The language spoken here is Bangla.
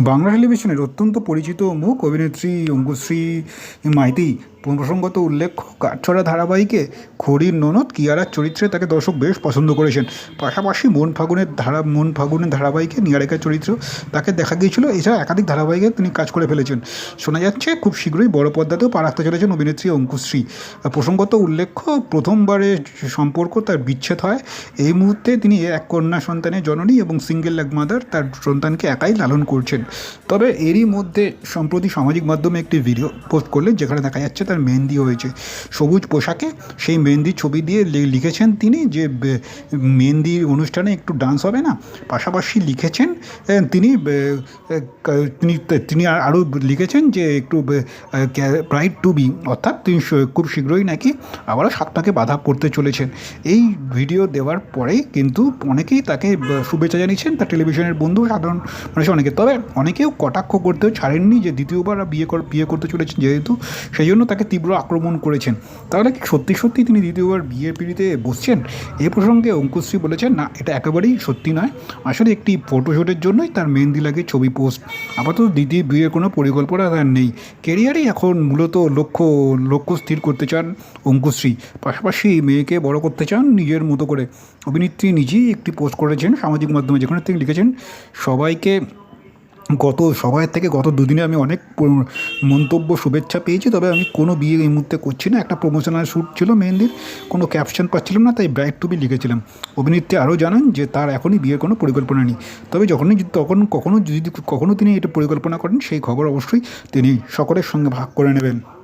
বাংলা টেলিভিশনের অত্যন্ত পরিচিত মুখ অভিনেত্রী অঙ্কুশ্রী মাইতি প্রসঙ্গত উল্লেখ্য কাঠছড়া ধারাবাহিকে খড়ির ননদ কিয়ারার চরিত্রে তাকে দর্শক বেশ পছন্দ করেছেন। পাশাপাশি মন ফাগুনের ধারা মন ফাগুনের ধারাবাহিকে নিয়ারেকার চরিত্র তাকে দেখা গিয়েছিল। এছাড়া একাধিক ধারাবাহিকে তিনি কাজ করে ফেলেছেন। শোনা যাচ্ছে খুব শীঘ্রই বড় পর্দাতেও পা রাখতে চলেছেন অভিনেত্রী অঙ্কুশ্রী। প্রসঙ্গত উল্লেখ্য প্রথমবারে সম্পর্ক তার বিচ্ছেদ হয়। এই মুহূর্তে তিনি এক কন্যা সন্তানের জননী এবং সিঙ্গেল লেগ মাদার তার সন্তানকে একাই লালন করছেন। তবে এরই মধ্যে সম্প্রতি সামাজিক মাধ্যমে একটি ভিডিও পোস্ট করলেন, যেখানে দেখা যাচ্ছে তার মেহেন্দি হয়েছে। সবুজ পোশাকে সেই মেহেন্দির ছবি দিয়ে লিখেছেন তিনি যে মেহেন্দির অনুষ্ঠানে একটু ডান্স হবে না? পাশাপাশি লিখেছেন তিনি তিনি তিনি আর- আরও লিখেছেন যে একটু প্রাইড টু বি অর্থাৎ তিনি খুব শীঘ্রই নাকি আবারও সাতটাকে বাধা পড়তে চলেছেন। এই ভিডিও দেওয়ার পরেই কিন্তু অনেকেই তাকে শুভেচ্ছা জানিয়েছেন। তার টেলিভিশনের বন্ধু সাধারণ মানুষ অনেকে। তবে অনেকেও কটাক্ষ করতেও ছাড়েননি যে দ্বিতীয়বার বিয়ে বিয়ে করতে চলেছেন যেহেতু। সেই জন্য তাকে তীব্র আক্রমণ করেছেন। তাহলে কি সত্যি সত্যি তিনি দ্বিতীয়বার বিয়ের পিড়িতে বসছেন? এ প্রসঙ্গে অঙ্কুশ্রী বলেছেন, না, এটা একেবারেই সত্যি নয়। আসলে একটি ফটোশ্যুটের জন্যই তার মেহেন্দি লাগে ছবি পোস্ট। আপাতত দ্বিতীয় বিয়ের কোনো পরিকল্পনা তার নেই। কেরিয়ারেই এখন মূলত লক্ষ্য লক্ষ্য স্থির করতে চান অঙ্কুশ্রী পাশাপাশি মেয়েকে বড় করতে চান নিজের মতো করে। অভিনেত্রী নিজেই একটি পোস্ট করেছেন সামাজিক মাধ্যমে, যেখানে তিনি লিখেছেন, সবাইকে গত সবাইয়ের থেকে গত দুদিনে আমি অনেক মন্তব্য শুভেচ্ছা পেয়েছি, তবে আমি কোনো বিয়ে এই মুহূর্তে করছি না। একটা প্রমোশনাল শ্যুট ছিল মেহেন্দির, কোনো ক্যাপশন পাচ্ছিলাম না, তাই ব্রাইট টু বি লিখেছিলাম। অভিনেত্রী আরও জানান যে তার এখনই বিয়ের কোনো পরিকল্পনা নেই। তবে যখনই তখন কখনও যদি কখনও তিনি এটা পরিকল্পনা করেন, সেই খবর অবশ্যই তিনি সকলের সঙ্গে ভাগ করে নেবেন।